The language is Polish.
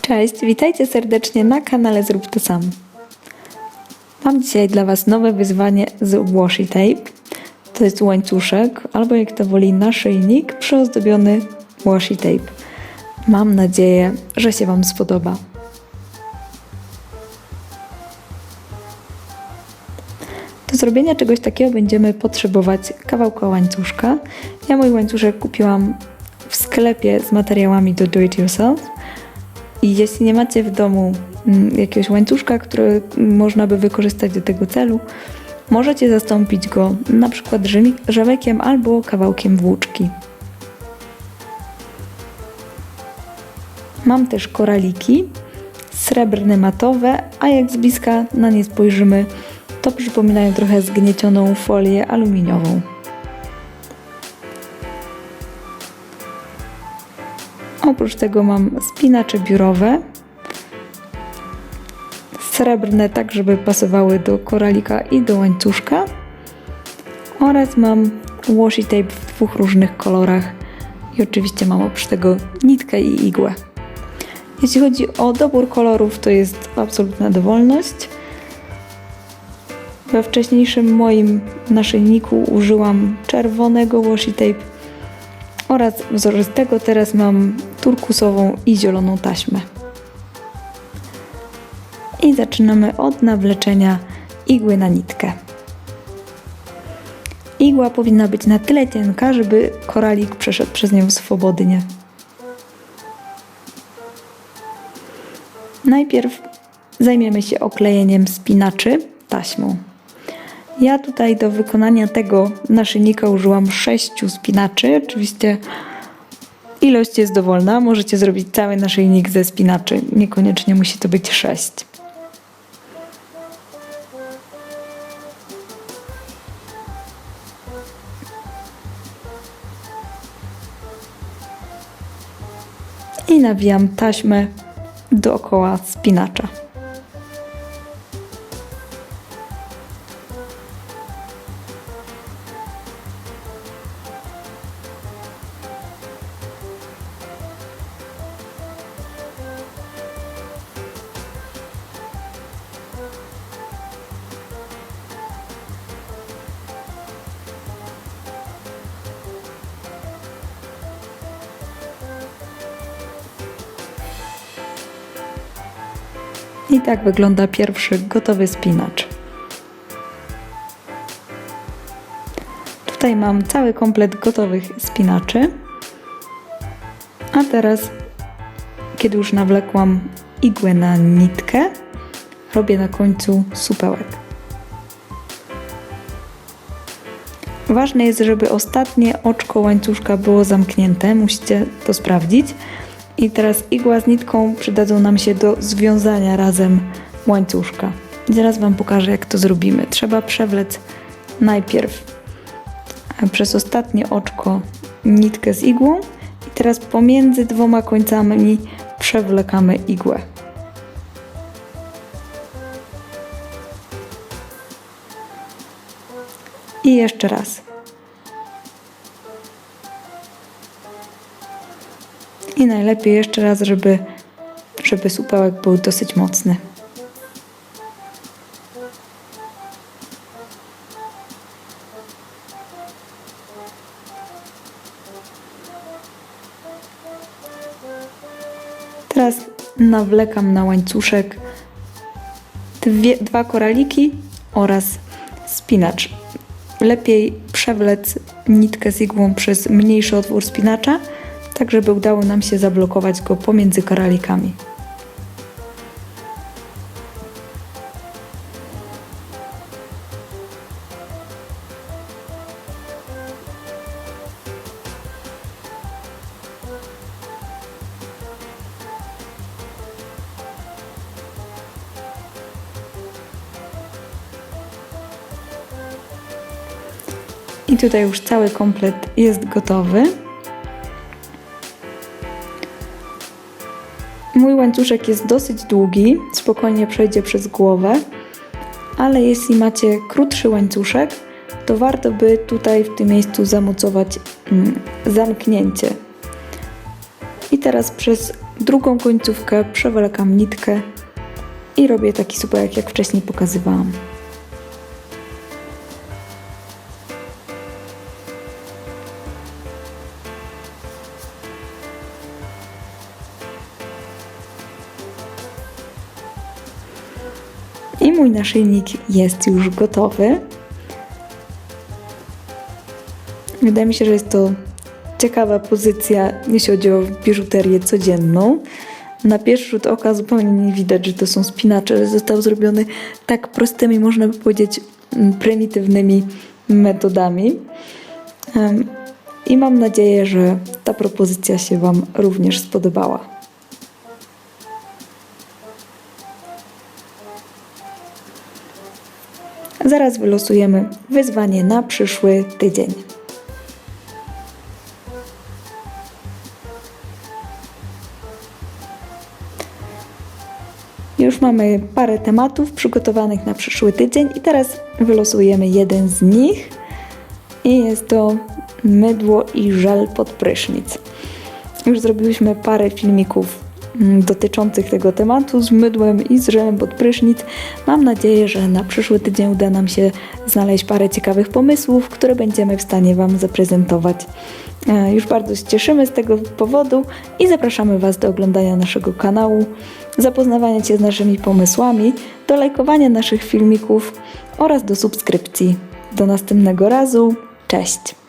Cześć, witajcie serdecznie na kanale Zrób to sam. Mam dzisiaj dla Was nowe wyzwanie z washi tape. To jest łańcuszek, albo jak to woli naszyjnik przyozdobiony washi tape. Mam nadzieję, że się Wam spodoba. Do zrobienia czegoś takiego będziemy potrzebować kawałka łańcuszka. Ja mój łańcuszek kupiłam w sklepie z materiałami do do it yourself. I jeśli nie macie w domu mm, jakiegoś łańcuszka, który można by wykorzystać do tego celu, możecie zastąpić go na przykład rzemekiem albo kawałkiem włóczki. Mam też koraliki, srebrne matowe, a jak z bliska na nie spojrzymy, to przypominają trochę zgniecioną folię aluminiową. Oprócz tego mam spinacze biurowe, srebrne, tak żeby pasowały do koralika i do łańcuszka. Oraz mam washi tape w dwóch różnych kolorach. I oczywiście mam oprócz tego nitkę i igłę. Jeśli chodzi o dobór kolorów, to jest absolutna dowolność. We wcześniejszym moim naszyjniku użyłam czerwonego washi tape oraz wzorzystego teraz mam turkusową i zieloną taśmę. I zaczynamy od nawleczenia igły na nitkę. Igła powinna być na tyle cienka, żeby koralik przeszedł przez nią swobodnie. Najpierw zajmiemy się oklejeniem spinaczy taśmą. Ja tutaj do wykonania tego naszyjnika użyłam sześciu spinaczy. Oczywiście ilość jest dowolna. Możecie zrobić cały naszyjnik ze spinaczy. Niekoniecznie musi to być sześć. I nawijam taśmę dookoła spinacza. I tak wygląda pierwszy gotowy spinacz. Tutaj mam cały komplet gotowych spinaczy. A teraz, kiedy już nawlekłam igłę na nitkę, robię na końcu supełek. Ważne jest, żeby ostatnie oczko łańcuszka było zamknięte. Musicie to sprawdzić. I teraz igła z nitką przydadzą nam się do związania razem łańcuszka. Zaraz Wam pokażę, jak to zrobimy. Trzeba przewlec najpierw przez ostatnie oczko nitkę z igłą i teraz pomiędzy dwoma końcami przewlekamy igłę. I jeszcze raz. I najlepiej jeszcze raz, żeby, żeby supełek był dosyć mocny. Teraz nawlekam na łańcuszek dwie, dwa koraliki oraz spinacz. Lepiej przewlec nitkę z igłą przez mniejszy otwór spinacza, tak żeby udało nam się zablokować go pomiędzy koralikami. I tutaj już cały komplet jest gotowy. Mój łańcuszek jest dosyć długi, spokojnie przejdzie przez głowę, ale jeśli macie krótszy łańcuszek, to warto by tutaj w tym miejscu zamocować mm, zamknięcie. I teraz przez drugą końcówkę przewlekam nitkę i robię taki supełek, jak wcześniej pokazywałam. I mój naszyjnik jest już gotowy. Wydaje mi się, że jest to ciekawa pozycja, jeśli chodzi o biżuterię codzienną. Na pierwszy rzut oka zupełnie nie widać, że to są spinacze, ale został zrobiony tak prostymi, można by powiedzieć, mm, prymitywnymi metodami. I mam nadzieję, że ta propozycja się Wam również spodobała. Zaraz wylosujemy wyzwanie na przyszły tydzień. Już mamy parę tematów przygotowanych na przyszły tydzień i teraz wylosujemy jeden z nich i jest to mydło i żel pod prysznic. Już zrobiłyśmy parę filmików dotyczących tego tematu z mydłem i z żelem pod prysznic. Mam nadzieję, że na przyszły tydzień uda nam się znaleźć parę ciekawych pomysłów, które będziemy w stanie Wam zaprezentować. E, Już bardzo się cieszymy z tego powodu i zapraszamy Was do oglądania naszego kanału, zapoznawania się z naszymi pomysłami, do lajkowania naszych filmików oraz do subskrypcji. Do następnego razu. Cześć!